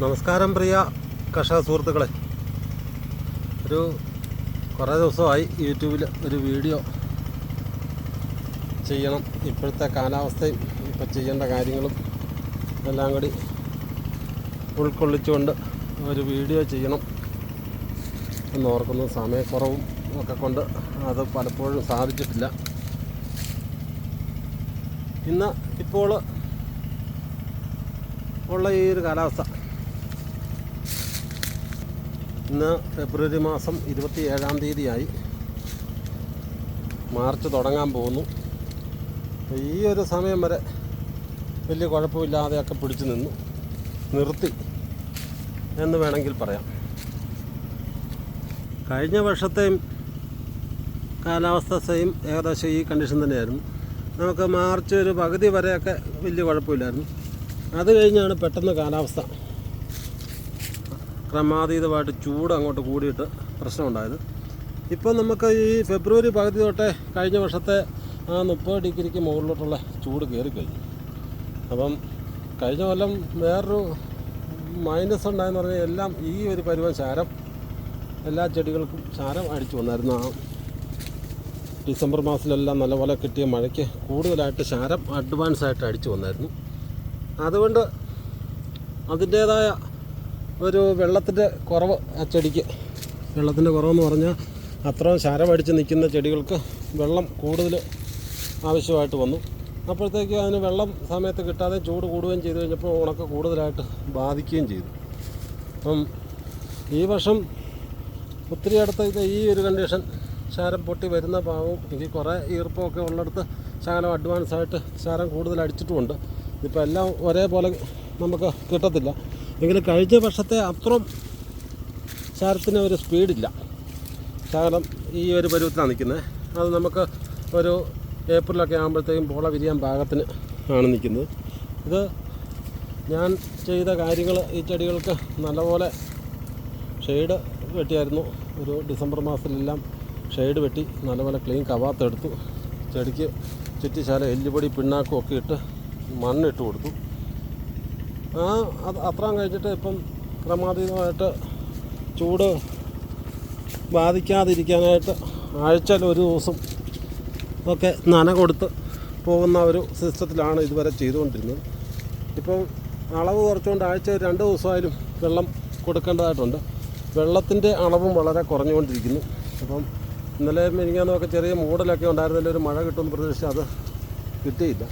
നമസ്കാരം പ്രിയ കർഷക സുഹൃത്തുക്കളെ. ഒരു കുറേ ദിവസമായി യൂട്യൂബിൽ ഒരു വീഡിയോ ചെയ്യണം. ഇപ്പോഴത്തെ കാലാവസ്ഥയും ഇപ്പം ചെയ്യേണ്ട കാര്യങ്ങളും എല്ലാം കൂടി ഉൾക്കൊള്ളിച്ചുകൊണ്ട് ഒരു വീഡിയോ ചെയ്യണം എന്ന് ഓർക്കുന്നു. സമയക്കുറവും ഒക്കെ കൊണ്ട് അത് പലപ്പോഴും സാധിച്ചിട്ടില്ല. ഇന്ന് ഇപ്പോൾ ഉള്ള ഈ ഒരു കാലാവസ്ഥ ഇന്ന് ഫെബ്രുവരി മാസം ഇരുപത്തി ഏഴാം തീയതിയായി മാർച്ച് തുടങ്ങാൻ പോകുന്നു. ഈ ഒരു സമയം വരെ വലിയ കുഴപ്പമില്ലാതെയൊക്കെ പിടിച്ചു നിന്നു. നിർത്തി എന്ന് വേണമെങ്കിൽ പറയാം. കഴിഞ്ഞ വർഷത്തെയും കാലാവസ്ഥ സെയിം ഏകദേശം ഈ കണ്ടീഷൻ തന്നെയായിരുന്നു. നമുക്ക് മാർച്ച് ഒരു പകുതി വരെയൊക്കെ വലിയ കുഴപ്പമില്ലായിരുന്നു. അത് കഴിഞ്ഞാണ് പെട്ടെന്ന് കാലാവസ്ഥ. ക്രമാതീതമായിട്ട് ചൂട് അങ്ങോട്ട് കൂടിയിട്ട് പ്രശ്നമുണ്ടായത്. ഇപ്പം നമുക്ക് ഈ ഫെബ്രുവരി പകുതി തൊട്ടേ കഴിഞ്ഞ വർഷത്തെ ആ മുപ്പത് ഡിഗ്രിക്ക് മുകളിലോട്ടുള്ള ചൂട് കയറിക്കഴിഞ്ഞു അപ്പം കഴിഞ്ഞ കൊല്ലം വേറൊരു മൈനസ് ഉണ്ടായെന്ന് പറഞ്ഞാൽ എല്ലാം ഈ ഒരു പരുവം ചാരം എല്ലാ ചെടികൾക്കും ചാരം അടിച്ചു വന്നായിരുന്നു ആ ഡിസംബർ മാസത്തിലെല്ലാം നല്ലപോലെ കിട്ടിയ മഴയ്ക്ക് കൂടുതലായിട്ട് ചാരം അഡ്വാൻസ് ആയിട്ട് അടിച്ചു വന്നായിരുന്നു അതുകൊണ്ട് അതിന്റേതായ ഒരു വെള്ളത്തിന്റെ കുറവ് ആ ചെടിക്ക്. വെള്ളത്തിന്റെ കുറവെന്ന് പറഞ്ഞാൽ അത്രയും ശരമടിച്ച് നിൽക്കുന്ന ചെടികൾക്ക് വെള്ളം കൂടുതൽ ആവശ്യമായിട്ട് വന്നു. അപ്പോഴത്തേക്ക് അതിന് വെള്ളം സമയത്ത് കിട്ടാതെ ചൂട് കൂടുകയും ചെയ്തു കഴിഞ്ഞപ്പോൾ ഉണക്ക കൂടുതലായിട്ട് ബാധിക്കുകയും ചെയ്തു. അപ്പം ഈ വർഷം ഒത്തിരി അടുത്ത ഈ ഒരു കണ്ടീഷൻ ശാരം പൊട്ടി വരുന്ന ഭാഗവും എനിക്ക് കുറേ ഈർപ്പമൊക്കെ ഉള്ളിടത്ത് ശകലം അഡ്വാൻസായിട്ട് ശാരം കൂടുതൽ അടിച്ചിട്ടുമുണ്ട്. ഇപ്പോൾ എല്ലാം ഒരേപോലെ നമുക്ക് കിട്ടത്തില്ല. എങ്കിലും കഴിഞ്ഞ വർഷത്തെ അത്രയും ശാരത്തിന് ഒരു സ്പീഡില്ല. ശകലം ഈ ഒരു പരുവത്തിലാണ് നിൽക്കുന്നത്. അത് നമുക്ക് ഒരു ഏപ്രിലൊക്കെ ആകുമ്പോഴത്തേക്കും പോള വിരിയാൻ പാകത്തിന് ആണ് നിൽക്കുന്നത്. ഇത് ഞാൻ ചെയ്ത കാര്യങ്ങൾ ഈ ചെടികൾക്ക് നല്ലപോലെ ഷെയ്ഡ് വെട്ടിയായിരുന്നു. ഒരു ഡിസംബർ മാസത്തിലെല്ലാം ഷെയ്ഡ് വെട്ടി നല്ലപോലെ ക്ലീൻ കവാത്തെടുത്തു. ചെടിക്ക് ചുറ്റിശാല എല്ലുപൊടി പിണ്ണാക്കും ഒക്കെ ഇട്ട് മണ്ണിട്ട് കൊടുത്തു. ആ അത് അത്രയും കഴിച്ചിട്ട് ഇപ്പം ക്രമാതീതമായിട്ട് ചൂട് ബാധിക്കാതിരിക്കാനായിട്ട് ആഴ്ചയിൽ ഒരു ദിവസം ഒക്കെ നന കൊടുത്ത് പോകുന്ന ഒരു സിസ്റ്റത്തിലാണ് ഇതുവരെ ചെയ്തുകൊണ്ടിരുന്നത്. ഇപ്പം അളവ് കുറച്ചുകൊണ്ട് ആഴ്ച രണ്ട് ദിവസമായാലും വെള്ളം കൊടുക്കേണ്ടതായിട്ടുണ്ട്. വെള്ളത്തിന്റെ അളവും വളരെ കുറഞ്ഞുകൊണ്ടിരിക്കുന്നു. അപ്പം ഇന്നലെ മിനിങ്ങാന്നൊക്കെ ചെറിയ മൂടലൊക്കെ ഉണ്ടായിരുന്നതിൽ ഒരു മഴ കിട്ടുമെന്ന് പ്രതീക്ഷിച്ച് അത് കിട്ടിയില്ല.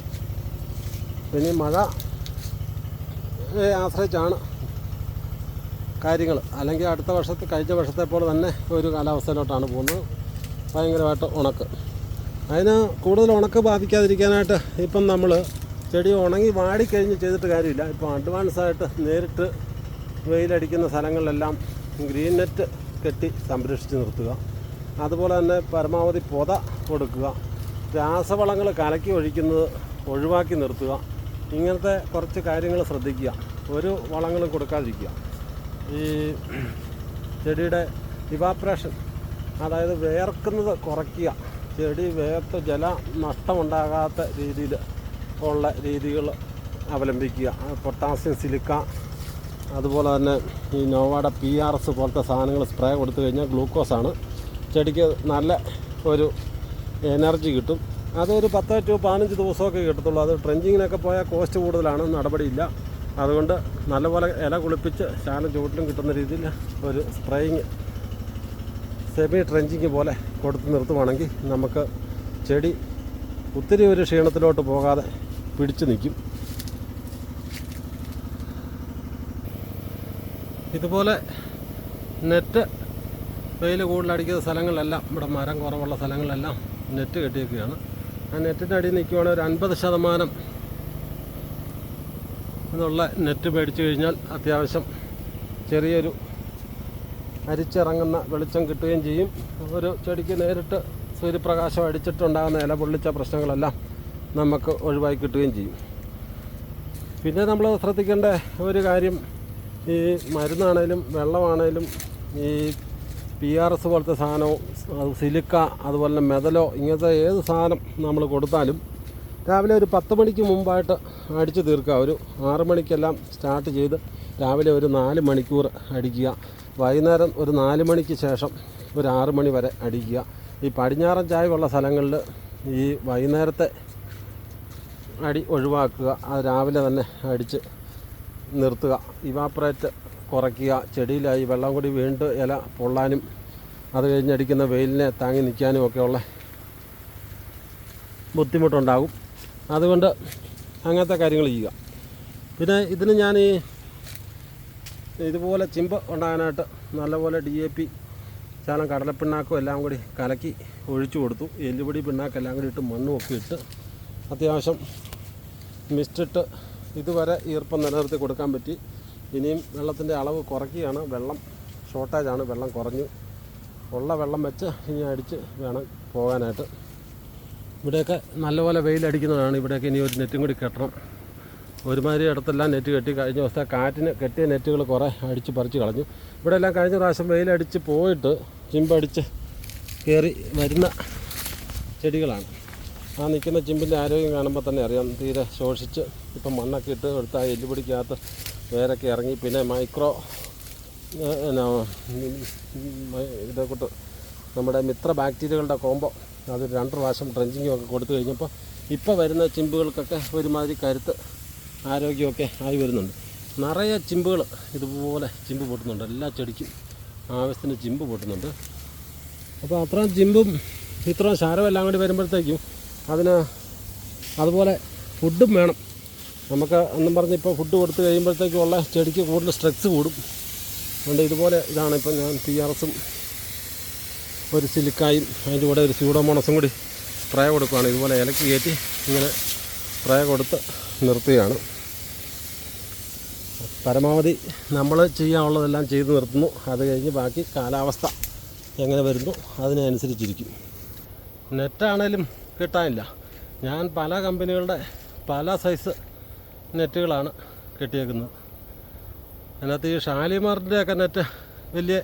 ഇനി മഴ ആശ്രയിച്ചാണ് കാര്യങ്ങൾ അല്ലെങ്കിൽ അടുത്ത വർഷത്തെ കഴിഞ്ഞ വർഷത്തെ പോലെ തന്നെ ഒരു കാലാവസ്ഥയിലോട്ടാണ് പോകുന്നത്. ഭയങ്കരമായിട്ട് ഉണക്ക്. അതിന് കൂടുതൽ ഉണക്ക് ബാധിക്കാതിരിക്കാനായിട്ട് ഇപ്പം നമ്മൾ ചെടി ഉണങ്ങി വാടിക്കഴിഞ്ഞ് ചെയ്തിട്ട് കാര്യമില്ല. ഇപ്പോൾ അഡ്വാൻസ് ആയിട്ട് നേരിട്ട് വെയിലടിക്കുന്ന സ്ഥലങ്ങളിലെല്ലാം ഗ്രീൻ നെറ്റ് കെട്ടി സംരക്ഷിച്ച് നിർത്തുക. അതുപോലെ തന്നെ പരമാവധി പൊത കൊടുക്കുക. രാസവളങ്ങൾ കലക്കി ഒഴിക്കുന്നത് ഒഴിവാക്കി നിർത്തുക. ഇങ്ങനത്തെ കുറച്ച് കാര്യങ്ങൾ ശ്രദ്ധിക്കുക. ഒരു വളങ്ങളും കൊടുക്കാതിരിക്കുക. ഈ ചെടിയുടെ ഇവാപ്രേഷൻ അതായത് വേർക്കുന്നത് കുറയ്ക്കുക. ചെടി വേർത്ത് ജല നഷ്ടമുണ്ടാകാത്ത രീതിയിൽ ഉള്ള രീതികൾ അവലംബിക്കുക. പൊട്ടാസ്യം സിലിക്ക അതുപോലെ തന്നെ ഈ നോവാഡ പി ആർ എസ് പോലത്തെ സാധനങ്ങൾ സ്പ്രേ കൊടുത്തു കഴിഞ്ഞാൽ ഗ്ലൂക്കോസാണ്. ചെടിക്ക് നല്ല ഒരു എനർജി കിട്ടും. അതൊരു പത്ത് ടു പതിനഞ്ച് ദിവസമൊക്കെ കിട്ടത്തുള്ളൂ. അത് ട്രെഞ്ചിങ്ങിനൊക്കെ പോയാൽ കോസ്റ്റ് കൂടുതലാണ് നടപടിയില്ല. അതുകൊണ്ട് നല്ലപോലെ ഇല കുളിപ്പിച്ച് ശാലം ചുവട്ടിലും കിട്ടുന്ന രീതിയിൽ ഒരു സ്പ്രേയിങ് സെമി ട്രെഞ്ചിങ് പോലെ കൊടുത്ത് നിർത്തുവാണെങ്കിൽ നമുക്ക് ചെടി ഒത്തിരി ഒരു ക്ഷീണത്തിലോട്ട് പോകാതെ പിടിച്ചു നിൽക്കും. ഇതുപോലെ നെറ്റ് വെയിൽ കൂടുതലടിക്കുന്ന സ്ഥലങ്ങളിലെല്ലാം ഇവിടെ മരം കുറവുള്ള സ്ഥലങ്ങളിലെല്ലാം നെറ്റ് കെട്ടിയൊക്കെയാണ് ആ നെറ്റിന്റെ അടിയിൽ നിൽക്കുവാണെങ്കിൽ ഒരു അൻപത് ശതമാനം എന്നുള്ള നെറ്റ് മേടിച്ചു കഴിഞ്ഞാൽ അത്യാവശ്യം ചെറിയൊരു അരിച്ചിറങ്ങുന്ന വെളിച്ചം കിട്ടുകയും ചെയ്യും. ഒരു ചെടിക്ക് നേരിട്ട് സൂര്യപ്രകാശം അടിച്ചിട്ടുണ്ടാകുന്ന ഇല പൊള്ളിച്ച പ്രശ്നങ്ങളെല്ലാം നമുക്ക് ഒഴിവായി കിട്ടുകയും ചെയ്യും. പിന്നെ നമ്മൾ ശ്രദ്ധിക്കേണ്ട ഒരു കാര്യം ഈ മരുന്നാണേലും വെള്ളമാണേലും ഈ പി ആർ എസ് പോലത്തെ സാധനമോ സിലിക്ക അതുപോലെ തന്നെ മെതലോ ഇങ്ങനത്തെ ഏത് സാധനം നമ്മൾ കൊടുത്താലും രാവിലെ ഒരു പത്ത് മണിക്ക് മുമ്പായിട്ട് അടിച്ചു തീർക്കുക. ഒരു ആറ് മണിക്കെല്ലാം സ്റ്റാർട്ട് ചെയ്ത് രാവിലെ ഒരു നാല് മണിക്കൂർ അടിക്കുക. വൈകുന്നേരം ഒരു നാല് മണിക്ക് ശേഷം ഒരു ആറ് മണി വരെ അടിക്കുക. ഈ പടിഞ്ഞാറൻ ചായവുള്ള സ്ഥലങ്ങളിൽ ഈ വൈകുന്നേരത്തെ അടി ഒഴിവാക്കുക. അത് രാവിലെ തന്നെ അടിച്ച് നിർത്തുക. ഇവാപ്പറേറ്റ് കുറയ്ക്കുക. ചെടിയിലായി വെള്ളം കൂടി വീണ്ടും ഇല പൊള്ളാനും അത് കഴിഞ്ഞടിക്കുന്ന വെയിലിനെ താങ്ങി നിൽക്കാനും ഒക്കെയുള്ള ബുദ്ധിമുട്ടുണ്ടാകും. അതുകൊണ്ട് അങ്ങനത്തെ കാര്യങ്ങൾ ചെയ്യുക. പിന്നെ ഇതിന് ഞാൻ ഈ ഇതുപോലെ ചിമ്പ് ഉണ്ടാകാനായിട്ട് നല്ലപോലെ ഡി എ പി ശാലം കടലപ്പിണ്ണാക്കും എല്ലാം കൂടി കലക്കി ഒഴിച്ചു കൊടുത്തു. എല്ലുപൊടി പിണ്ണാക്കെല്ലാം കൂടി ഇട്ട് മണ്ണും ഒക്കെ ഇട്ട് അത്യാവശ്യം മിസ്റ്റിട്ട് ഇതുവരെ ഈർപ്പം നിലനിർത്തി കൊടുക്കാൻ പറ്റി. ഇനിയും വെള്ളത്തിന്റെ അളവ് കുറയ്ക്കുകയാണ്. വെള്ളം ഷോർട്ടേജാണ്. വെള്ളം കുറഞ്ഞു. ഉള്ള വെള്ളം വെച്ച് ഇനി അടിച്ച് വേണം പോകാനായിട്ട്. ഇവിടെയൊക്കെ നല്ലപോലെ വെയിലടിക്കുന്നതാണ്. ഇവിടെയൊക്കെ ഇനി ഒരു നെറ്റും കൂടി കെട്ടണം. ഒരുമാതിരി ഇടത്തെല്ലാം നെറ്റ് കെട്ടി കഴിഞ്ഞ ദിവസത്തെ കാറ്റിന് കെട്ടിയ നെറ്റുകൾ കുറേ അടിച്ച് പറിച്ച് കളഞ്ഞു. ഇവിടെ എല്ലാം കഴിഞ്ഞ പ്രാവശ്യം വെയിലടിച്ച് പോയിട്ട് ചിമ്പടിച്ച് കയറി വരുന്ന ചെടികളാണ്. ആ നിൽക്കുന്ന ചിമ്പിന്റെ ആരോഗ്യം കാണുമ്പോൾ തന്നെ അറിയാം. തീരെ ശോഷിച്ച് ഇപ്പം മണ്ണൊക്കെ ഇട്ട് എടുത്താൽ ആ എല്ലുപൊടിക്കകത്ത് വേരൊക്കെ ഇറങ്ങി പിന്നെ മൈക്രോ എന്നാ ഇതേക്കൂട്ട് നമ്മുടെ മിത്ര ബാക്ടീരിയകളുടെ കോമ്പോ അതൊരു രണ്ട് പ്രാവശ്യം ഡ്രഞ്ചിങ്ങും ഒക്കെ കൊടുത്തു കഴിഞ്ഞപ്പോൾ ഇപ്പോൾ വരുന്ന ചിമ്പുകൾക്കൊക്കെ ഒരുമാതിരി കരുത്ത് ആരോഗ്യമൊക്കെ ആയി വരുന്നുണ്ട്. നിറയെ ചിമ്പുകൾ ഇതുപോലെ ചിമ്പ് പൊട്ടുന്നുണ്ട്. എല്ലാ ചെടിക്കും ആവശ്യത്തിന് ചിമ്പ് പൊട്ടുന്നുണ്ട്. അപ്പോൾ അത്രയും ചിമ്പും ഇത്രയും ശാരമെല്ലാം കൂടി വരുമ്പോഴത്തേക്കും അതിന് അതുപോലെ ഫുഡും വേണം. നമുക്ക് എന്നും പറഞ്ഞ് ഇപ്പോൾ ഫുഡ് കൊടുത്ത് കഴിയുമ്പോഴത്തേക്കും ഉള്ള ചെടിക്ക് കൂടുതൽ സ്ട്രെസ് കൂടും. അതുകൊണ്ട് ഇതുപോലെ ഇതാണ് ഇപ്പം ഞാൻ പി ആർ എസും ഒരു സിലിക്കായും അതിന്റെ കൂടെ ഒരു സ്യൂഡോമോണസും കൂടി സ്പ്രേ കൊടുക്കുകയാണ്. ഇതുപോലെ ഇലക്ക് കയറ്റി ഇങ്ങനെ സ്പ്രേ കൊടുത്ത് നിർത്തുകയാണ്. പരമാവധി നമ്മൾ ചെയ്യാനുള്ളതെല്ലാം ചെയ്ത് നിർത്തുന്നു. അത് കഴിഞ്ഞ് ബാക്കി കാലാവസ്ഥ എങ്ങനെ വരുന്നു അതിനനുസരിച്ചിരിക്കും. നെറ്റാണേലും കിട്ടാനില്ല. ഞാൻ പല കമ്പനികളുടെ പല സൈസ് നെറ്റുകളാണ് കെട്ടിയേക്കുന്നത്. അതിനകത്ത് ഈ ഷാലിമാറിന്റെയൊക്കെ നെറ്റ് വലിയ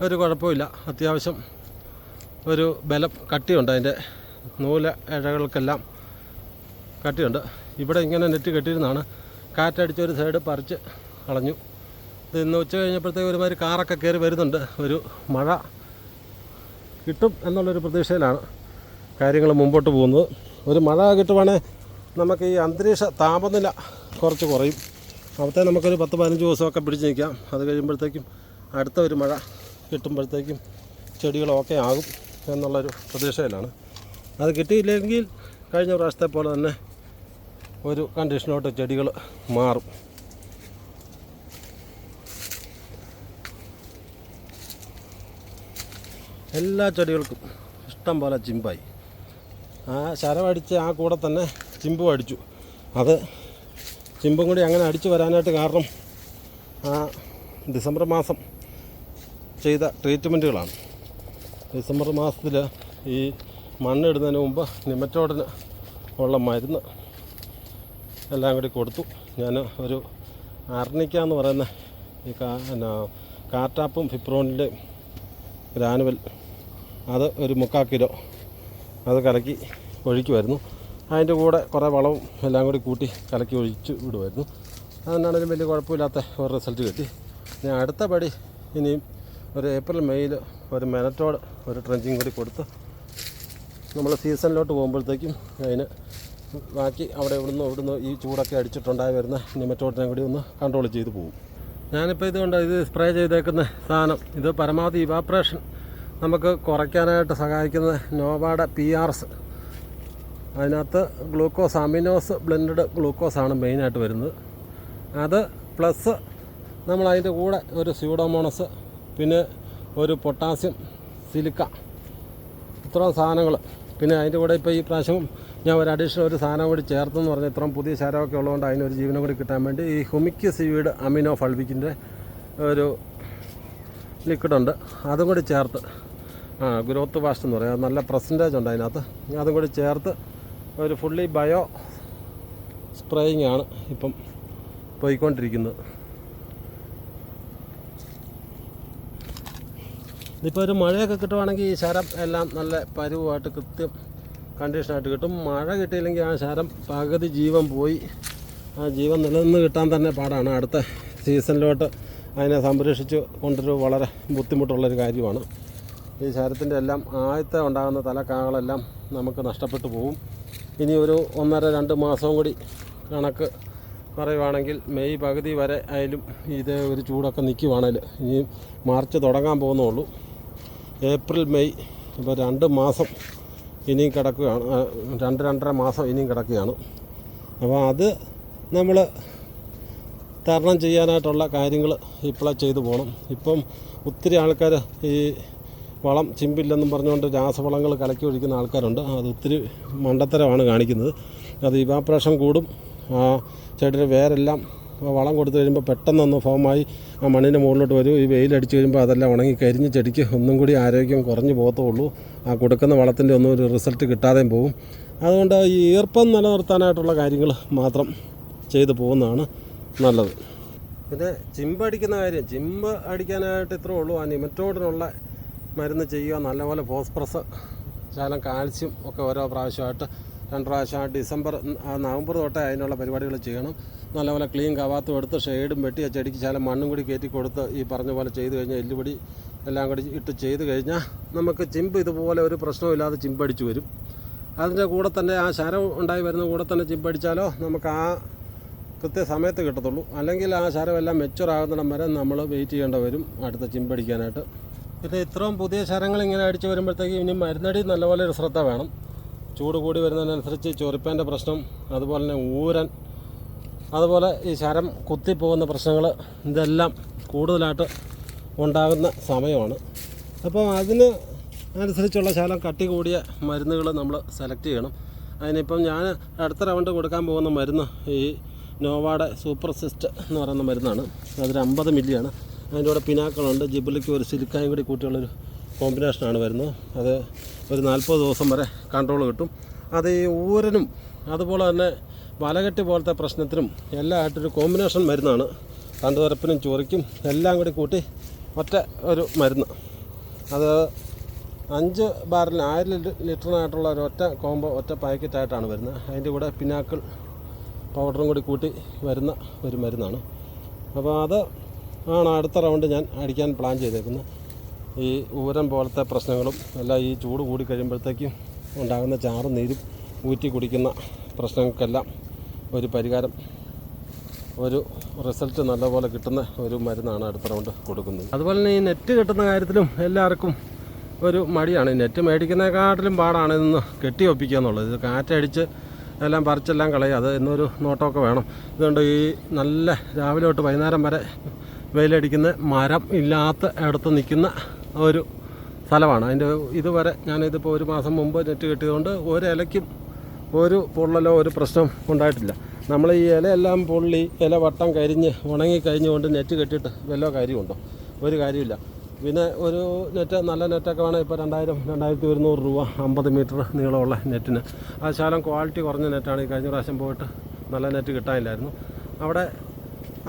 ഒരു കുഴപ്പമില്ല. അത്യാവശ്യം ഒരു ബലം കട്ടിയുണ്ട് അതിന്റെ. നൂല ഇഴകൾക്കെല്ലാം കട്ടിയുണ്ട്. ഇവിടെ ഇങ്ങനെ നെറ്റ് കെട്ടിയിരുന്നാണ് കാറ്റടിച്ച് ഒരു സൈഡ് പറിച്ച് കളഞ്ഞു. ഇത് ഇന്ന് ഉച്ച കഴിഞ്ഞപ്പോഴത്തേക്ക് ഒരുമാതിരി കാറൊക്കെ കയറി വരുന്നുണ്ട്. ഒരു മഴ കിട്ടും എന്നുള്ളൊരു പ്രതീക്ഷയിലാണ് കാര്യങ്ങൾ മുമ്പോട്ട് പോകുന്നത്. ഒരു മഴ കിട്ടുവാണെങ്കിൽ നമുക്ക് ഈ അന്തരീക്ഷ താപനില കുറച്ച് കുറയും. അവിടുത്തെ നമുക്കൊരു പത്ത് പതിനഞ്ച് ദിവസമൊക്കെ പിടിച്ച് നിൽക്കാം. അത് കഴിയുമ്പോഴത്തേക്കും അടുത്ത ഒരു മഴ കിട്ടുമ്പോഴത്തേക്കും ചെടികൾ ഓക്കെ ആകും എന്നുള്ളൊരു പ്രതീക്ഷയിലാണ്. അത് കിട്ടിയില്ലെങ്കിൽ കഴിഞ്ഞ പ്രാവശ്യത്തെ പോലെ തന്നെ ഒരു കണ്ടീഷനോട്ട് ചെടികൾ മാറും. എല്ലാ ചെടികൾക്കും ഇഷ്ടം പോലെ ചിമ്പായി. ആ ശരമടിച്ച് ആ കൂടെ തന്നെ ചിമ്പും അടിച്ചു. അത് ചിമ്പും കൂടി അങ്ങനെ അടിച്ചു വരാനായിട്ട് കാരണം ആ ഡിസംബർ മാസം ചെയ്ത ട്രീറ്റ്മെന്റുകളാണ്. ഡിസംബർ മാസത്തിൽ ഈ മണ്ണിടുന്നതിന് മുമ്പ് നിമറ്റോടിന് ഉള്ള മരുന്ന് എല്ലാം കൂടി കൊടുത്തു. ഞാൻ ഒരു അർണിക്ക എന്ന് പറയുന്ന ഈ കാ എന്നാ കാറ്റാപ്പും ഫിപ്രോണിന്റെയും ഗ്രാനുവൽ അത് ഒരു മുക്കാൽ കിലോ അത് കലക്കി ഒഴിക്കുമായിരുന്നു അതിന്റെ കൂടെ കുറേ വളവും എല്ലാം കൂടി കൂട്ടി കലക്കി ഒഴിച്ച് വിടുമായിരുന്നു. അതെന്നാണെങ്കിലും വലിയ കുഴപ്പമില്ലാത്ത ഒരു റിസൾട്ട് കിട്ടി. ഇനി അടുത്ത പടി ഇനിയും ഒരു ഏപ്രിൽ മെയ്യിൽ ഒരു മെനറ്റോട് ഒരു ട്രെഞ്ചിങ് കൂടി കൊടുത്ത് നമ്മൾ സീസണിലോട്ട് പോകുമ്പോഴത്തേക്കും അതിന് ബാക്കി അവിടെ ഇവിടുന്ന് ഇവിടുന്ന് ഈ ചൂടൊക്കെ അടിച്ചിട്ടുണ്ടായി വരുന്ന നിമറ്റോട്ടിനെ കൂടി ഒന്ന് കൺട്രോൾ ചെയ്ത് പോകും. ഞാനിപ്പോൾ ഇതുകൊണ്ട് ഇത് സ്പ്രേ ചെയ്തേക്കുന്ന സാധനം. ഇത് പരമാവധി ഇവാപ്രേഷൻ നമുക്ക് കുറയ്ക്കാനായിട്ട് സഹായിക്കുന്ന നോവാഡ പി ആർസ് അതിനകത്ത് ഗ്ലൂക്കോസ് അമിനോസ് ബ്ലെൻഡഡ് ഗ്ലൂക്കോസാണ് മെയിനായിട്ട് വരുന്നത്. അത് പ്ലസ് നമ്മൾ അതിന്റെ കൂടെ ഒരു സ്യൂഡോമോണസ് പിന്നെ ഒരു പൊട്ടാസ്യം സിലിക്ക ഇത്രയും സാധനങ്ങൾ. പിന്നെ അതിന്റെ കൂടെ ഇപ്പോൾ ഈ പ്രാവശ്യം ഞാൻ ഒരു അഡീഷണൽ ഒരു സാധനം കൂടി ചേർത്തെന്ന് പറഞ്ഞാൽ ഇത്രയും പുതിയ ശരമൊക്കെ ഉള്ളതുകൊണ്ട് അതിനൊരു ജീവനം കൂടി കിട്ടാൻ വേണ്ടി ഈ ഹുമിക്ക് സീവീഡ് അമിനോ ഫൾബിക്കിന്റെ ഒരു ലിക്വിഡുണ്ട് അതും കൂടി ചേർത്ത് ആ ഗ്രോത്ത് വാഷ് എന്ന് പറയാം. നല്ല പെർസെന്റേജ് ഉണ്ട് അതിനകത്ത്. അതും കൂടി ചേർത്ത് ഒരു ഫുള്ളി ബയോ സ്പ്രേയിങ് ആണ് ഇപ്പം പോയിക്കൊണ്ടിരിക്കുന്നത്. ഇതിപ്പോൾ ഒരു മഴയൊക്കെ കിട്ടുവാണെങ്കിൽ ഈ ശരം എല്ലാം നല്ല പരുവായിട്ട് കൃത്യം കണ്ടീഷനായിട്ട് കിട്ടും. മഴ കിട്ടിയില്ലെങ്കിൽ ആ ശരം പകുതി ജീവൻ പോയി. ആ ജീവൻ നിലനിന്ന് കിട്ടാൻ തന്നെ പാടാണ്. അടുത്ത സീസണിലോട്ട് അതിനെ സംരക്ഷിച്ച് കൊണ്ടൊരു വളരെ ബുദ്ധിമുട്ടുള്ളൊരു കാര്യമാണ്. ഈ ശരത്തിന്റെ എല്ലാം ആദ്യത്തെ ഉണ്ടാകുന്ന തലക്കാകളെല്ലാം നമുക്ക് നഷ്ടപ്പെട്ടു പോകും ഇനി ഒരു ഒന്നര രണ്ട് മാസവും കൂടി കണക്ക് പറയുവാണെങ്കിൽ മെയ് പകുതി വരെ ആയാലും ഇത് ഒരു ചൂടൊക്കെ നിൽക്കുവാണേൽ ഇനി മാർച്ച് തുടങ്ങാൻ പോകുന്നുള്ളൂ. ഏപ്രിൽ മെയ് ഇപ്പോൾ രണ്ട് മാസം ഇനിയും കിടക്കുകയാണ്. രണ്ട് രണ്ടര മാസം ഇനിയും കിടക്കുകയാണ്. അപ്പോൾ അത് നമ്മൾ തരണം ചെയ്യാനായിട്ടുള്ള കാര്യങ്ങൾ ഇപ്പോഴേ ചെയ്തു പോകണം. ഇപ്പം ഒത്തിരി ആൾക്കാർ ഈ വളം ചിമ്പില്ലെന്നും പറഞ്ഞുകൊണ്ട് രാസവളങ്ങൾ കലക്കി ഒഴിക്കുന്ന ആൾക്കാരുണ്ട്. അത് ഒത്തിരി മണ്ടത്തരമാണ് കാണിക്കുന്നത്. അത് ഇവാപ്രേഷൻ കൂടും. ചെടിയുടെ വേരെല്ലാം വളം കൊടുത്തു കഴിയുമ്പോൾ പെട്ടെന്നൊന്ന് ഫോമായി ആ മണ്ണിന്റെ മുകളിലോട്ട് വരും. ഈ വെയിലടിച്ച് കഴിയുമ്പോൾ അതെല്ലാം ഉണങ്ങി കരിഞ്ഞ് ചെടിക്ക് ഒന്നും കൂടി ആരോഗ്യം കുറഞ്ഞു പോകത്തുള്ളൂ. ആ കൊടുക്കുന്ന വളത്തിന്റെ ഒന്നും ഒരു റിസൾട്ട് കിട്ടാതെയും പോകും. അതുകൊണ്ട് ഈ ഈർപ്പം നിലനിർത്താനായിട്ടുള്ള കാര്യങ്ങൾ മാത്രം ചെയ്തു പോകുന്നതാണ് നല്ലത്. പിന്നെ ചിമ്പ് അടിക്കുന്ന കാര്യം. ചിമ്പ് അടിക്കാനായിട്ട് ഇത്രേ ഉള്ളൂ. ആ നിമറ്റോഡിനുള്ള മരുന്ന് ചെയ്യുക നല്ലപോലെ ഫോസ്ഫറസ് ശാലം കാൽസ്യം ഒക്കെ ഓരോ പ്രാവശ്യമായിട്ട് രണ്ട് പ്രാവശ്യം ഡിസംബർ നവംബർ തൊട്ടേ അതിനുള്ള പരിപാടികൾ ചെയ്യണം. നല്ലപോലെ ക്ലീൻ കവാത്തും എടുത്ത് ഷെയ്ഡും വെട്ടി ആ ചെടിക്ക് ശാലം മണ്ണും കൂടി കയറ്റി കൊടുത്ത് ഈ പറഞ്ഞ പോലെ ചെയ്ത് കഴിഞ്ഞാൽ എല്ലുപൊടി എല്ലാം കൂടി ഇട്ട് ചെയ്ത് കഴിഞ്ഞാൽ നമുക്ക് ചിമ്പ് ഇതുപോലെ ഒരു പ്രശ്നമില്ലാതെ ചിമ്പടിച്ച് വരും. അതിന്റെ കൂടെ തന്നെ ആ ശരം ഉണ്ടായി വരുന്ന കൂടെ തന്നെ ചിമ്പടിച്ചാലോ നമുക്ക് ആ കൃത്യസമയത്ത് കിട്ടത്തുള്ളൂ. അല്ലെങ്കിൽ ആ ശരമെല്ലാം മെച്ചുവർ ആകുന്നിടം വരെ നമ്മൾ വെയിറ്റ് ചെയ്യേണ്ടി വരും അടുത്ത ചിമ്പടിക്കാനായിട്ട്. പിന്നെ ഇത്രയും പുതിയ ശരങ്ങൾ ഇങ്ങനെ അടിച്ച് വരുമ്പോഴത്തേക്ക് ഇനി മരുന്നടി നല്ലപോലെ ഒരു ശ്രദ്ധ വേണം. ചൂട് കൂടി വരുന്നതിനനുസരിച്ച് ചൊറിപ്പേന്റെ പ്രശ്നം അതുപോലെ തന്നെ ഊരൻ അതുപോലെ ഈ ശരം കുത്തിപ്പോകുന്ന പ്രശ്നങ്ങൾ ഇതെല്ലാം കൂടുതലായിട്ട് ഉണ്ടാകുന്ന സമയമാണ്. അപ്പോൾ അതിന് അനുസരിച്ചുള്ള ശലം കട്ടി കൂടിയ മരുന്നുകൾ നമ്മൾ സെലക്ട് ചെയ്യണം. അതിനിപ്പം ഞാൻ അടുത്ത റൗണ്ട് കൊടുക്കാൻ പോകുന്ന മരുന്ന് ഈ നോവാടെ സൂപ്പർ സിസ്റ്റ് എന്ന് പറയുന്ന മരുന്നാണ്. അതൊരു അമ്പത് മില്ലിയാണ്. അതിന്റെ കൂടെ പിനാക്കളുണ്ട് ജിബിലിക്ക് ഒരു സിലിക്കായും കൂടി കൂട്ടിയുള്ളൊരു കോമ്പിനേഷനാണ് വരുന്നത്. അത് ഒരു നാൽപ്പത് ദിവസം വരെ കൺട്രോൾ കിട്ടും. അത് ഈ ഊരനും അതുപോലെ തന്നെ വലകെട്ടി പോലത്തെ പ്രശ്നത്തിനും എല്ലാം ആയിട്ടൊരു കോമ്പിനേഷൻ മരുന്നാണ്. കണ്ടുതരപ്പിനും ചൊറിക്കും എല്ലാം കൂടി കൂട്ടി ഒറ്റ ഒരു മരുന്ന്. അത് അഞ്ച് ബാരൽ ആയിരം ലിറ്ററിനായിട്ടുള്ള ഒരു ഒറ്റ കോംബോ ഒറ്റ പാക്കറ്റായിട്ടാണ് വരുന്നത്. അതിന്റെ കൂടെ പിനാക്കിൾ പൗഡറും കൂടി കൂട്ടി വരുന്ന ഒരു മരുന്നാണ്. അപ്പോൾ അത് ആണ് അടുത്ത റൗണ്ട് ഞാൻ അടിക്കാൻ പ്ലാൻ ചെയ്തേക്കുന്നത്. ഈ ഊരം പോലത്തെ പ്രശ്നങ്ങളും എല്ലാം ഈ ചൂട് കൂടി കഴിയുമ്പോഴത്തേക്കും ഉണ്ടാകുന്ന ചാറും നീരും ഊറ്റി കുടിക്കുന്ന പ്രശ്നങ്ങൾക്കെല്ലാം ഒരു പരിഹാരം ഒരു റിസൾട്ട് നല്ലപോലെ കിട്ടുന്ന ഒരു മരുന്നാണ് അടുത്ത റൗണ്ട് കൊടുക്കുന്നത്. അതുപോലെ തന്നെ ഈ നെറ്റ് കെട്ടുന്ന കാര്യത്തിലും എല്ലാവർക്കും ഒരു മടിയാണ്. നെറ്റ് മേടിക്കുന്നതിനെക്കാട്ടിലും പാടാണ് ഇതൊന്ന് കെട്ടി ഒപ്പിക്കുക എന്നുള്ളത്. ഇത് കാറ്റടിച്ച് എല്ലാം പറിച്ചെല്ലാം കളയുക. അത് എന്നൊരു നോട്ടമൊക്കെ വേണം. ഇതുകൊണ്ട് ഈ നല്ല രാവിലെ തൊട്ട് വൈകുന്നേരം വരെ വെയിലടിക്കുന്ന മരം ഇല്ലാത്ത ഇടത്ത് നിൽക്കുന്ന ഒരു സ്ഥലമാണ്. അതിന്റെ ഇതുവരെ ഞാനിതിപ്പോൾ ഒരു മാസം മുമ്പ് നെറ്റ് കിട്ടിയതുകൊണ്ട് ഒരു ഇലയ്ക്കും ഒരു പൊള്ളലോ ഒരു പ്രശ്നം ഉണ്ടായിട്ടില്ല. നമ്മൾ ഈ ഇലയെല്ലാം പൊള്ളി ഇല വട്ടം കരിഞ്ഞ് ഉണങ്ങി കഴിഞ്ഞുകൊണ്ട് നെറ്റ് കെട്ടിയിട്ട് വല്ല കാര്യമുണ്ടോ? ഒരു കാര്യമില്ല. പിന്നെ ഒരു നെറ്റ് നല്ല നെറ്റൊക്കെ വേണം ഇപ്പോൾ രണ്ടായിരം രണ്ടായിരത്തി ഒരുന്നൂറ് രൂപ അമ്പത് മീറ്റർ നീളമുള്ള നെറ്റിന്. അത് ശാലം ക്വാളിറ്റി കുറഞ്ഞ നെറ്റാണ് ഈ കഴിഞ്ഞ പ്രാവശ്യം പോയിട്ട് നല്ല നെറ്റ് കിട്ടാനില്ലായിരുന്നു. അവിടെ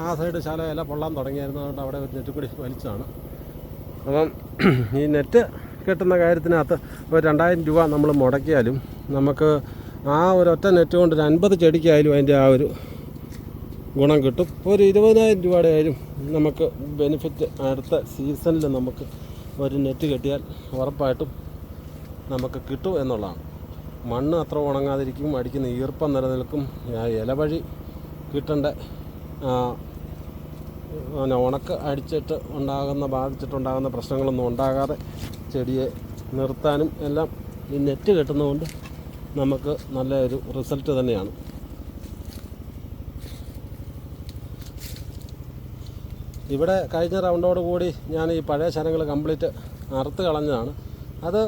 ആ സൈഡ് ശാലയില പൊള്ളാൻ തുടങ്ങിയായിരുന്നു. അതുകൊണ്ട് അവിടെ ഒരു നെറ്റ് കൂടി വലിച്ചതാണ്. അപ്പം ഈ നെറ്റ് കെട്ടുന്ന കാര്യത്തിനകത്ത് ഒരു രണ്ടായിരം രൂപ നമ്മൾ മുടക്കിയാലും നമുക്ക് ആ ഒരു ഒറ്റ നെറ്റ് കൊണ്ട് ഒരു അൻപത് ചെടിക്കായാലും അതിന്റെ ആ ഒരു ഗുണം കിട്ടും. ഒരു ഇരുപതിനായിരം രൂപയുടെ ആയാലും നമുക്ക് ബെനിഫിറ്റ് അടുത്ത സീസണിൽ നമുക്ക് ഒരു നെറ്റ് കെട്ടിയാൽ ഉറപ്പായിട്ടും നമുക്ക് കിട്ടും എന്നുള്ളതാണ്. മണ്ണ് അത്ര ഉണങ്ങാതിരിക്കും അടിക്കുന്ന ഈർപ്പം നിലനിൽക്കും. ഇല വഴി കിട്ടേണ്ട പിന്നെ ഉണക്ക് അടിച്ചിട്ട് ഉണ്ടാകുന്ന ബാധിച്ചിട്ടുണ്ടാകുന്ന പ്രശ്നങ്ങളൊന്നും ഉണ്ടാകാതെ ചെടിയെ നിർത്താനും എല്ലാം ഈ നെറ്റ് കെട്ടുന്നതുകൊണ്ട് നമുക്ക് നല്ല ഒരു റിസൾട്ട് തന്നെയാണ്. ഇവിടെ കഴിഞ്ഞ റൗണ്ടോട് കൂടി ഞാൻ ഈ പഴയ ശരങ്ങൾ കംപ്ലീറ്റ് അറുത്ത് കളഞ്ഞതാണ്. അത്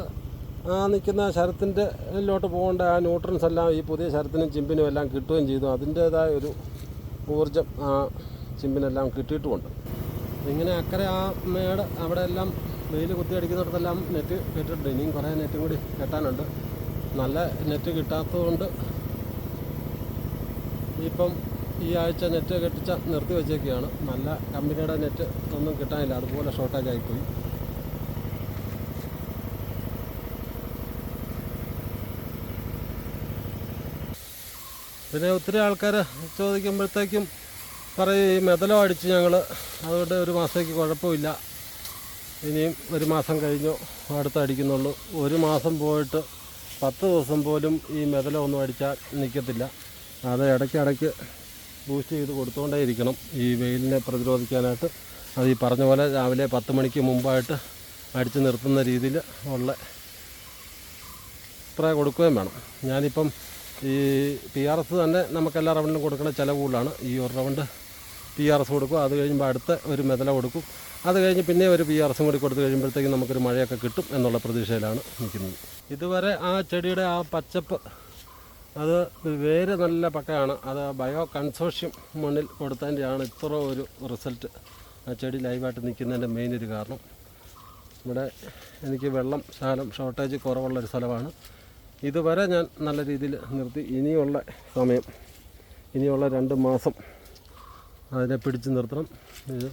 ആ നിൽക്കുന്ന ശരത്തിന്റെ ലോട്ട് പോകേണ്ട ആ ന്യൂട്രൻസ് എല്ലാം ഈ പുതിയ ശരത്തിനും ചിമ്പിനും എല്ലാം കിട്ടുകയും ചെയ്തു. അതിന്റേതായ ഒരു ഊർജം ആ ചിമ്പിനെല്ലാം കിട്ടിയിട്ടുമുണ്ട്. ഇങ്ങനെ അക്കരെ ആ മേട് അവിടെ എല്ലാം വെയിൽ കുത്തി അടിക്കുന്നിടത്തെല്ലാം നെറ്റ് കെട്ടിട്ടുണ്ട്. ഇനിയും കുറേ നെറ്റും കൂടി കെട്ടാനുണ്ട്. നല്ല നെറ്റ് കിട്ടാത്തതുകൊണ്ട് ഇപ്പം ഈ ആഴ്ച നെറ്റ് കെട്ടിച്ച നിർത്തി വെച്ചേക്കുകയാണ് നല്ല കമ്പനിയുടെ നെറ്റ് ഒന്നും കിട്ടാനില്ല. അതുപോലെ ഷോർട്ടേജ് ആയിപ്പോയി. പിന്നെ ഒത്തിരി ആൾക്കാർ ചോദിക്കുമ്പോഴത്തേക്കും പറയും ഈ മെതലോ അടിച്ച് ഞങ്ങൾ അതുകൊണ്ട് ഒരു മാസത്തേക്ക് കുഴപ്പമില്ല. ഇനിയും ഒരു മാസം കഴിഞ്ഞു അടുത്ത് അടിക്കുന്നുള്ളൂ. ഒരു മാസം പോയിട്ട് പത്ത് ദിവസം പോലും ഈ മെതലോ ഒന്നും അടിച്ചാൽ നിൽക്കത്തില്ല. അത് ഇടയ്ക്കിടയ്ക്ക് ബൂസ്റ്റ് ചെയ്ത് കൊടുത്തുകൊണ്ടേയിരിക്കണം ഈ വെയിലിനെ പ്രതിരോധിക്കാനായിട്ട് അത് ഈ പറഞ്ഞ പോലെ രാവിലെ പത്ത് മണിക്ക് മുമ്പായിട്ട് അടിച്ച് നിർത്തുന്ന രീതിയിൽ ഉള്ള സ്പ്രേ കൊടുക്കുകയും വേണം. ഞാനിപ്പം ഈ പി ആർ എസ് തന്നെ നമുക്ക് എല്ലാ റൗണ്ടിലും കൊടുക്കുന്ന ചിലവ് കൂടുതലാണ്. ഈ ഒരു റൗണ്ട് പി ആർ എസ് കൊടുക്കും. അത് കഴിയുമ്പോൾ അടുത്ത ഒരു മെതല കൊടുക്കും. അത് കഴിഞ്ഞ് പിന്നെ ഒരു പി ആർ എസും കൂടി കൊടുത്തു കഴിയുമ്പോഴത്തേക്കും നമുക്കൊരു മഴയൊക്കെ കിട്ടും എന്നുള്ള പ്രതീക്ഷയിലാണ് നിൽക്കുന്നത്. ഇതുവരെ ആ ചെടിയുടെ ആ പച്ചപ്പ് അത് വേര് നല്ല പക്കയാണ്. അത് ബയോ കൺസോഷ്യം മണ്ണിൽ കൊടുത്തതിന്റെയാണ് ഇത്ര ഒരു റിസൾട്ട് ആ ചെടി ലൈവായിട്ട് നിൽക്കുന്നതിന്റെ മെയിൻ ഒരു കാരണം. ഇവിടെ എനിക്ക് വെള്ളം ശാലം ഷോർട്ടേജ് കുറവുള്ളൊരു സ്ഥലമാണ്. ഇതുവരെ ഞാൻ നല്ല രീതിയിൽ നിർത്തി. ഇനിയുള്ള സമയം ഇനിയുള്ള രണ്ട് മാസം അതിനെ പിടിച്ച് നിർത്തണം. ഇത്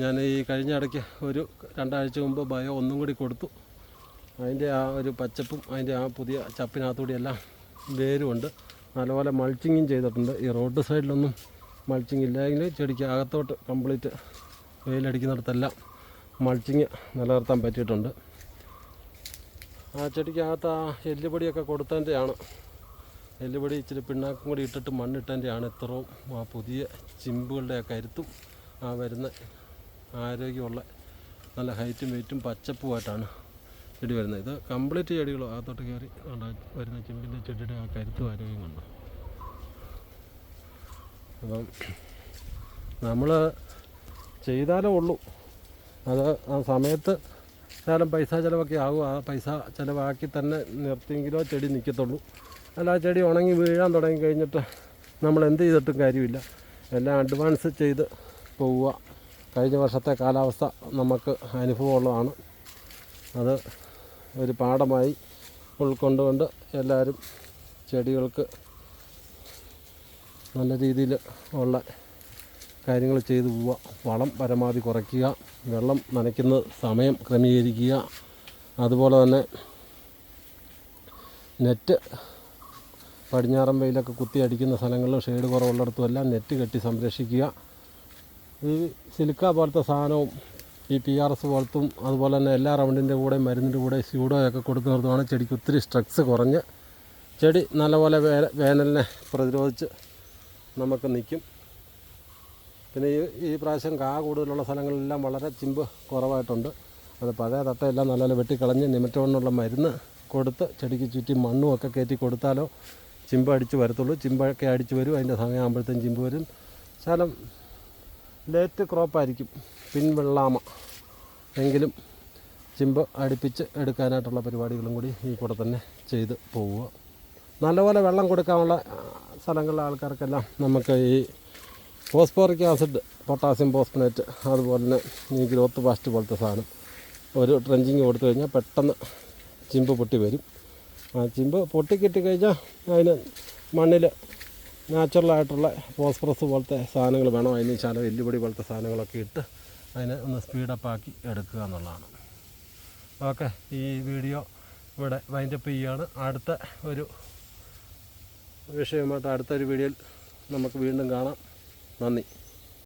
ഞാൻ ഈ കഴിഞ്ഞ ഇടയ്ക്ക് ഒരു രണ്ടാഴ്ച മുമ്പ് ബയോ ഒന്നും കൂടി കൊടുത്തു. അതിന്റെ ആ ഒരു പച്ചപ്പും അതിന്റെ ആ പുതിയ ചപ്പിനകത്തുകൂടി എല്ലാം വേരുമുണ്ട്. നല്ലപോലെ മൾച്ചിങ്ങും ചെയ്തിട്ടുണ്ട്. ഈ റോഡ് സൈഡിലൊന്നും മൾച്ചിങ് ഇല്ലെങ്കിൽ ചെടിക്ക് അകത്തോട്ട് കംപ്ലീറ്റ് വെയിലടിക്കുന്നിടത്തെല്ലാം മൾച്ചിങ് നിലനിർത്താൻ പറ്റിയിട്ടുണ്ട്. ആ ചെടിക്കകത്ത് ആ എല്ലുപൊടിയൊക്കെ കൊടുത്തതിന്റെയാണ്. എല്ലുപൊടി ഇച്ചിരി പിണ്ണാക്കും കൂടി ഇട്ടിട്ട് മണ്ണിട്ടതിന്റെയാണ് ഇത്രയും ആ പുതിയ ചിമ്പുകളുടെ കരുത്തും ആ വരുന്ന ആരോഗ്യമുള്ള നല്ല ഹൈറ്റും വെയിറ്റും പച്ചപ്പുമായിട്ടാണ് ചെടി വരുന്നത്. ഇത് കംപ്ലീറ്റ് ചെടികളും അകത്തോട്ട് കയറി വരുന്ന ചിമ്പിന്റെ ചെടിയുടെ ആ കരുത്തും ആരോഗ്യം കൊണ്ട്. അപ്പം നമ്മൾ ചെയ്താലേ ഉള്ളൂ. അത് ആ സമയത്ത് ശകലം പൈസ ചിലവൊക്കെ ആകും ആ പൈസ ചിലവാക്കി തന്നെ നിർത്തിയെങ്കിലോ ചെടി നിൽക്കത്തുള്ളൂ അല്ല ആ ചെടി ഉണങ്ങി വീഴാൻ തുടങ്ങി കഴിഞ്ഞിട്ട് നമ്മൾ എന്ത് ചെയ്തിട്ടും കാര്യമില്ല. എല്ലാം അഡ്വാൻസ് ചെയ്ത് പോവുക. കഴിഞ്ഞ വർഷത്തെ കാലാവസ്ഥ നമുക്ക് അനുഭവമുള്ളതാണ്. അത് ഒരു പാഠമായി ഉൾക്കൊണ്ടുകൊണ്ട് എല്ലാവരും ചെടികൾക്ക് നല്ല രീതിയിൽ ഉള്ള കാര്യങ്ങൾ ചെയ്തു പോവുക. വളം പരമാവധി കുറയ്ക്കുക. വെള്ളം നനയ്ക്കുന്ന സമയം ക്രമീകരിക്കുക. അതുപോലെ തന്നെ നെറ്റ് പടിഞ്ഞാറൻ വെയിലൊക്കെ കുത്തി അടിക്കുന്ന സ്ഥലങ്ങളിലും ഷെയ്ഡ് കുറവുള്ളിടത്തും എല്ലാം നെറ്റ് കെട്ടി സംരക്ഷിക്കുക. ഈ സിലിക്ക പോലത്തെ സാധനവും ഈ പി ആർ എസ് പോലത്തും അതുപോലെ തന്നെ എല്ലാ റൗണ്ടിന്റെ കൂടെ മരുന്നിന്റെ കൂടെ സ്യൂഡോയൊക്കെ കൊടുത്തു നിർത്തുവാണ് ചെടിക്ക് ഒത്തിരി സ്ട്രെക്സ് കുറഞ്ഞ് ചെടി നല്ലപോലെ വേനലിനെ പ്രതിരോധിച്ച് നമുക്ക് നിൽക്കും. പിന്നെ ഈ ഈ പ്രാവശ്യം കാ കൂടുതലുള്ള സ്ഥലങ്ങളിലെല്ലാം വളരെ ചിമ്പ് കുറവായിട്ടുണ്ട്. അത് പഴയ തട്ടയെല്ലാം നല്ലപോലെ വെട്ടിക്കളഞ്ഞ് നിമറ്റോണിനുള്ള മരുന്ന് കൊടുത്ത് ചെടിക്ക് ചുറ്റി മണ്ണും ഒക്കെ കയറ്റി കൊടുത്താലോ ചിമ്പ് അടിച്ച് വരത്തുള്ളൂ. ചിമ്പൊക്കെ അടിച്ച് വരും. അതിന്റെ സമയമാകുമ്പോഴത്തേക്കും ചിമ്പ് വരും. ശകലം ലേറ്റ് ക്രോപ്പായിരിക്കും പിൻവെള്ളാമ എങ്കിലും ചിമ്പ് അടുപ്പിച്ച് എടുക്കാനായിട്ടുള്ള പരിപാടികളും കൂടി ഈ കൂടെ തന്നെ ചെയ്ത് പോവുക. നല്ലപോലെ വെള്ളം കൊടുക്കാനുള്ള സ്ഥലങ്ങളിലെ ആൾക്കാർക്കെല്ലാം നമുക്ക് ഈ ഫോസ്ഫോറിക് ആസിഡ് പൊട്ടാസ്യം ഫോസ്ഫനേറ്റ് അതുപോലെ തന്നെ ഈ ഗ്രോത്ത് ഫാസ്റ്റ് പോലത്തെ സാധനം. ഒരു ട്രെഞ്ചിങ് കൊടുത്തു കഴിഞ്ഞാൽ പെട്ടെന്ന് ചിമ്പ് പൊട്ടി വരും. ആ ചിമ്പ് പൊട്ടിക്കിട്ടി കഴിഞ്ഞാൽ അതിന് മണ്ണിൽ നാച്ചുറലായിട്ടുള്ള ഫോസ്ഫറസ് പോലത്തെ സാധനങ്ങൾ വേണം. അതിന് ശാലം എല്ലുപൊടി പോലത്തെ സാധനങ്ങളൊക്കെ ഇട്ട് അതിനെ ഒന്ന് സ്പീഡപ്പ് ആക്കി എടുക്കുക എന്നുള്ളതാണ്. ഓക്കെ ഈ വീഡിയോ ഇവിടെ വൈൻഡപ്പ് ചെയ്യുകയാണ്. അടുത്ത ഒരു വിഷയമായിട്ട് അടുത്തൊരു വീഡിയോയിൽ നമുക്ക് വീണ്ടും കാണാം. നന്ദി.